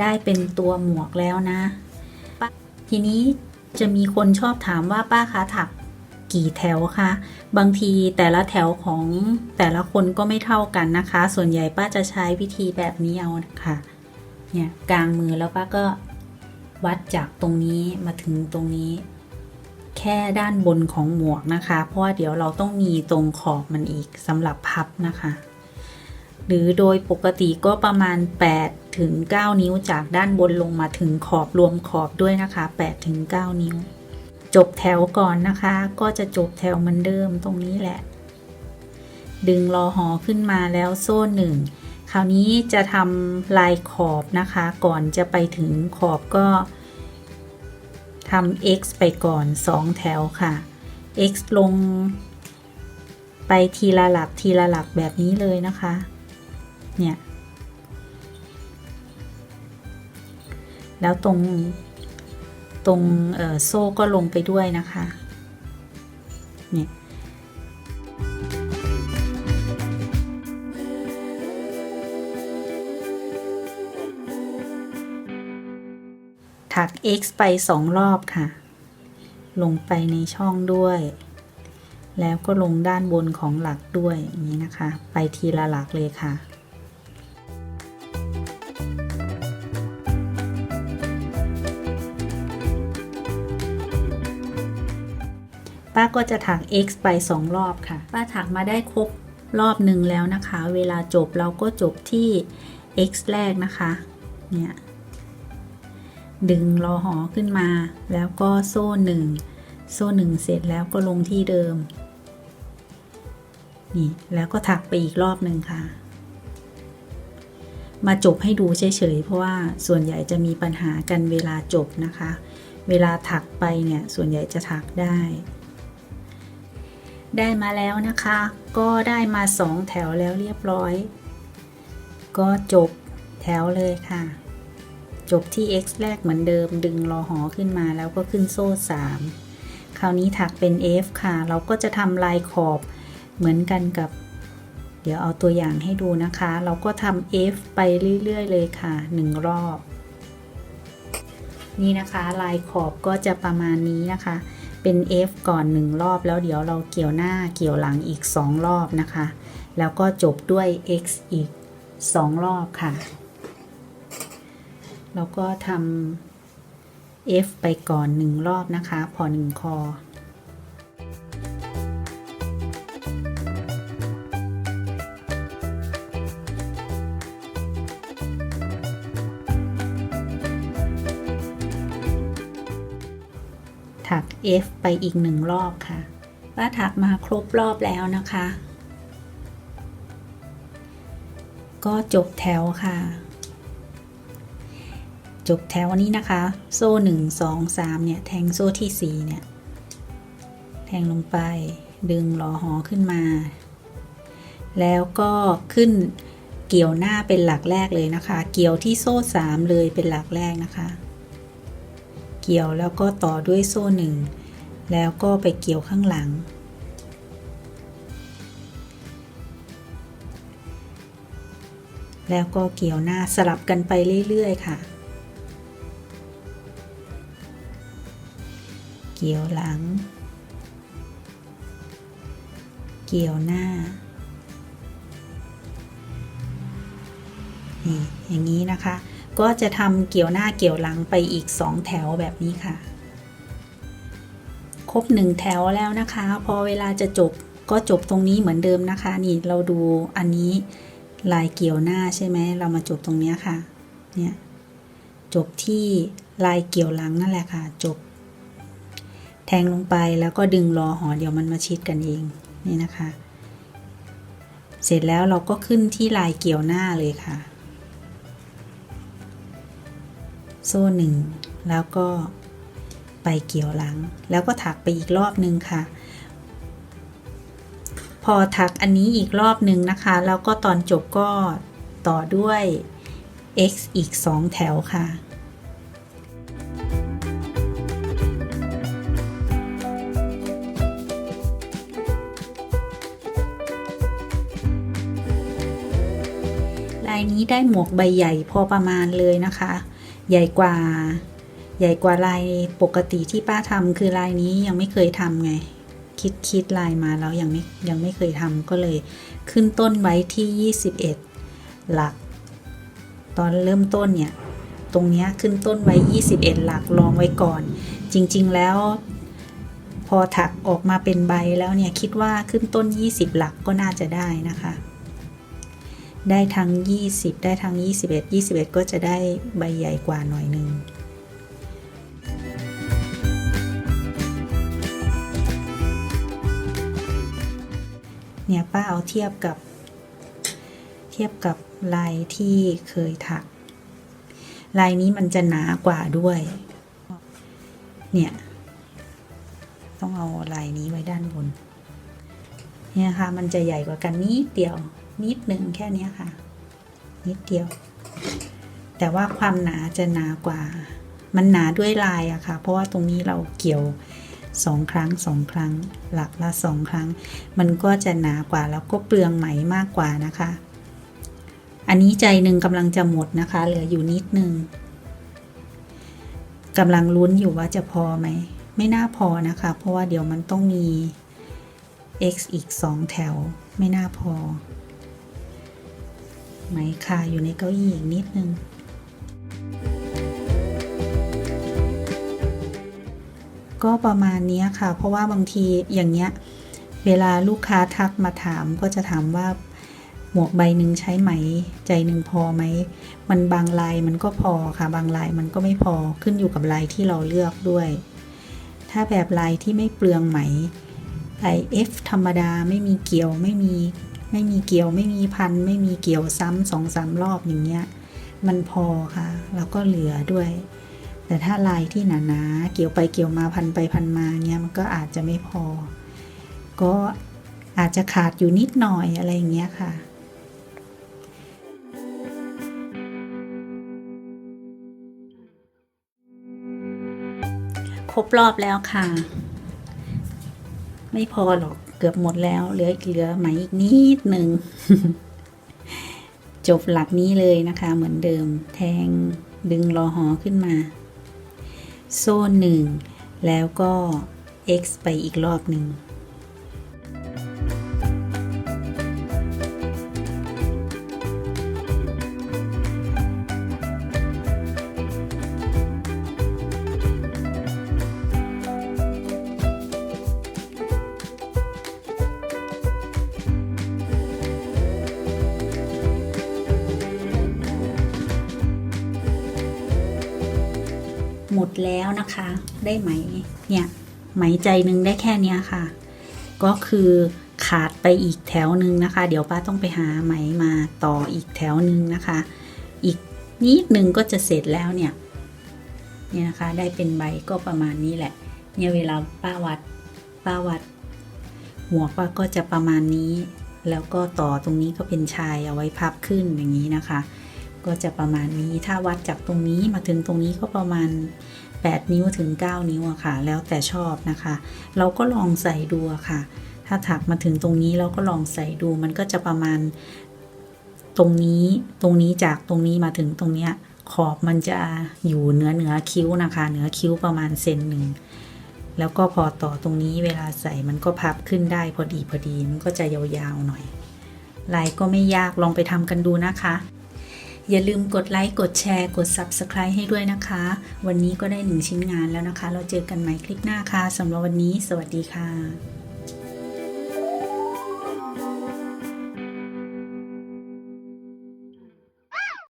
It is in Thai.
ได้เป็นตัวหมวกแล้วนะป้าทีนี้จะมีคนชอบถามว่าป้าคะถักกี่แถวคะ บางทีแต่ละแถวของแต่ละคนก็ไม่เท่ากันนะคะ ส่วนใหญ่ป้าจะใช้วิธีแบบนี้เอาค่ะเนี่ยกลางมือแล้วป้าก็วัดจากตรงนี้มาถึงตรงนี้ แค่ด้านบนของหมวกนะคะ เพราะว่าเดี๋ยวเราต้องมีตรงขอบมันอีกสำหรับพับนะคะ หรือโดยปกติก็ประมาณ 8 ถึง 9 นิ้วจากด้านบนลงมาถึงขอบรวมขอบด้วยนะคะ8ถึง9นิ้ว จบแถวก่อนนะคะ ก็จะจบแถวเหมือนเดิมตรงนี้แหละ ดึงรอหอขึ้นมาแล้วโซ่หนึ่งคราวนี้จะทำลายขอบนะคะ ก่อนจะไปถึงขอบก็ทำ x ไปก่อน 2 แถวค่ะ x ลง ไปทีละหลักทีละหลักแบบนี้เลยนะคะ เนี่ย แล้วตรงตรงโซ่ก็ลงไปด้วยนะคะเนี่ยถัก x ไปสองรอบค่ะ ลงไปในช่องด้วย แล้วก็ลงด้านบนของหลักด้วยอย่างนี้นะคะ ไปทีละหลักเลยค่ะ ป้าก็จะถัก x ไปสองรอบค่ะ ป้าถักมาได้ครบรอบหนึ่งแล้วนะคะ เวลาจบเราก็จบที่ x แรกนะคะ เนี่ย ดึงรอหอขึ้นมา แล้วก็โซ่หนึ่ง โซ่หนึ่งเสร็จแล้วก็ลงที่เดิม นี่ แล้วก็ถักไปอีกรอบหนึ่งค่ะ มาจบให้ดูเฉยๆ เพราะว่าส่วนใหญ่จะมีปัญหากันเวลาจบนะคะ เวลาถักไปเนี่ย ส่วนใหญ่จะถักได้ ได้มาแล้วนะคะ ก็ได้มาสองแถวแล้วเรียบร้อย ก็จบแถวเลยค่ะ จบที่ x แรกเหมือนเดิม ดึงรอหอขึ้นมาแล้วก็ขึ้นโซ่ 3 คราวนี้ถักเป็น f ค่ะ เราก็จะทำลายขอบเหมือนกันกับ เดี๋ยวเอาตัวอย่างให้ดูนะคะ เราก็ทำ f ไปเรื่อย ๆ เลยค่ะ 1 รอบ นี่นะคะ ลายขอบก็จะประมาณนี้นะคะ เป็น f ก่อน 1 รอบ แล้วเดี๋ยวเราเกี่ยวหน้าเกี่ยวหลังอีก 2 รอบนะคะ แล้วก็จบด้วย x อีก 2 รอบค่ะ แล้วก็ทำ F ไปก่อน 1 รอบนะคะ พอ 1 คอ ถัก F ไปอีก1รอบค่ะป้าถักมาครบรอบแล้วนะคะ ก็จบแถวค่ะ จบแถวนี้นะคะ โซ่1 2 3เนี่ย แทงโซ่ที่4เนี่ย แทงลงไป ดึงหลอหอขึ้นมา แล้วก็ขึ้นเกี่ยวหน้าเป็นหลักแรกเลยนะคะ เกี่ยวที่โซ่3เลยเป็นหลักแรกนะคะ เกี่ยวแล้วก็ต่อด้วยโซ่1แล้วก็ไปเกี่ยวข้างหลัง แล้วก็เกี่ยวหน้าสลับกันไปเรื่อยๆค่ะ เกี่ยวหลัง เกี่ยวหน้านี่อย่างนี้นะคะ ก็จะทำเกี่ยวหน้าเกี่ยวหลังไปอีก 2 แถวแบบนี้ค่ะ ครบ 1 แถวแล้วนะคะ พอเวลาจะจบก็จบตรงนี้เหมือนเดิมนะคะ นี่เราดูอันนี้ลายเกี่ยวหน้าใช่ไหมเรามาจบตรงนี้ค่ะ เนี่ย จบที่ลายเกี่ยวหลังนั่นแหละค่ะ จบ แทงลงไปแล้วก็ดึงรอหอเดี๋ยวมันมาชิดกันเองนี่นะคะ เสร็จแล้วเราก็ขึ้นที่ลายเกี่ยวหน้าเลยค่ะ โซ่หนึ่งแล้วก็ไปเกี่ยวหลัง แล้วก็ถักไปอีกรอบนึงค่ะ พอถักอันนี้อีกรอบนึงนะคะ แล้วก็ตอนจบก็ต่อด้วย x อีก 2 แถวค่ะลายนี้ได้หมวกใบใหญ่พอประมาณเลยนะคะ ใหญ่กว่า ใหญ่กว่าลายปกติที่ป้าทำคือลายนี้ยังไม่เคยทำไง คิดคิดลายมาแล้วยังไม่ยังไม่เคยทำก็เลยขึ้นต้นไว้ที่ 21 หลัก ตอนเริ่มต้นเนี่ย ตรงเนี้ยขึ้นต้นไว้ 21 หลักลองไว้ก่อน จริง ๆ แล้ว พอถักออกมาเป็นใบแล้วเนี่ยคิดว่าขึ้นต้น 20 หลักก็น่าจะได้นะคะ ได้ทั้ง 20 ได้ทั้ง 21 21 ก็จะได้ใบใหญ่กว่าหน่อยหนึ่งเนี่ยป้าเอาเทียบกับ เทียบกับลายที่เคยถัก ลายนี้มันจะหนากว่าด้วย เนี่ย ต้องเอาลายนี้ไว้ด้านบน เนี่ยค่ะมันจะใหญ่กว่ากันนิดเดียว นิดหนึ่งแค่นี้ค่ะ นิดเดียว แต่ว่าความหนาจะหนากว่า มันหนาด้วยลายอะค่ะ เพราะว่าตรงนี้เราเกี่ยวสองครั้งสองครั้ง หลักละสองครั้ง มันก็จะหนากว่าแล้วก็เปลืองไหมมากกว่านะคะ อันนี้ใจหนึ่งกำลังจะหมดนะคะ เหลืออยู่นิดนึงกำลังลุ้นอยู่ว่าจะพอไหม ไม่น่าพอนะคะ เพราะว่าเดี๋ยวมันต้องมี x อีก 2 แถว ไม่น่าพอ ไหมคาอยู่ในเก้าอี้อีกนิดนึง ก็ประมาณนี้ค่ะ เพราะว่าบางทีอย่างเงี้ย เวลาลูกค้าทักมาถามก็จะถามว่าหมวกใบหนึ่งใช้ไหม ใจหนึ่งพอไหม มันบางลายมันก็พอค่ะ บางลายมันก็ไม่พอขึ้นอยู่กับลายที่เราเลือกด้วย ถ้าแบบลายที่ไม่เปลืองไหม IF ธรรมดาไม่มีเกี่ยวไม่มี ไม่มีเกี่ยวไม่มีพันไม่มีเกี่ยวซ้ำสองสามรอบอย่างเงี้ยมันพอค่ะ แล้วก็เหลือด้วย แต่ถ้าลายที่หนาๆเกี่ยวไปเกี่ยวมาพันไปพันมาเงี้ยมันก็อาจจะไม่พอ ก็อาจจะขาดอยู่นิดหน่อยอะไรอย่างเงี้ยค่ะครบรอบแล้วค่ะ ไม่พอหรอก กือบหมดแล้ว เหลือเหลือไหมอีกนิดหนึ่ง จบหลักนี้เลยนะคะ เหมือนเดิม แทงดึงรอหอขึ้นมา โซ่หนึ่งแล้วก็ x ไปอีกรอบหนึ่ง แล้วนะคะ ได้ไหมเนี่ยไหมใจหนึ่งได้แค่นี้ค่ะ ก็คือขาดไปอีกแถวหนึ่งนะคะ เดี๋ยวป้าต้องไปหาไหมมาต่ออีกแถวหนึ่งนะคะ อีกนิดนึงก็จะเสร็จแล้วเนี่ยเนี่ยนะคะได้เป็นใบก็ประมาณนี้แหละ เนี่ยเวลาป้าวัดป้าวัด หัวป้าก็จะประมาณนี้ แล้วก็ต่อตรงนี้ก็เป็นชายเอาไว้พับขึ้นอย่างนี้นะคะ ก็จะประมาณนี้ ถ้าวัดจากตรงนี้มาถึงตรงนี้ก็ประมาณ 8 นิ้วถึง 9 นิ้วอะค่ะ แล้วแต่ชอบนะคะ เราก็ลองใส่ดูค่ะ ถ้าถักมาถึงตรงนี้เราก็ลองใส่ดู มันก็จะประมาณตรงนี้ ตรงนี้จากตรงนี้มาถึงตรงเนี้ย ขอบมันจะอยู่เหนือเหนือคิ้วนะคะ เหนือคิ้วประมาณเซนหนึ่งแล้วก็พอต่อตรงนี้เวลาใส่มันก็พับขึ้นได้พอดีพอดีมันก็จะยาวๆหน่อยลายก็ไม่ยากลองไปทำกันดูนะคะ อย่าลืมกดไลค์ กดแชร์ กด Subscribe ให้ด้วยนะคะ วันนี้ก็ได้หนึ่งชิ้นงานแล้วนะคะ เราเจอกันใหม่คลิปหน้าค่ะสำหรับวันนี้ สวัสดีค่ะ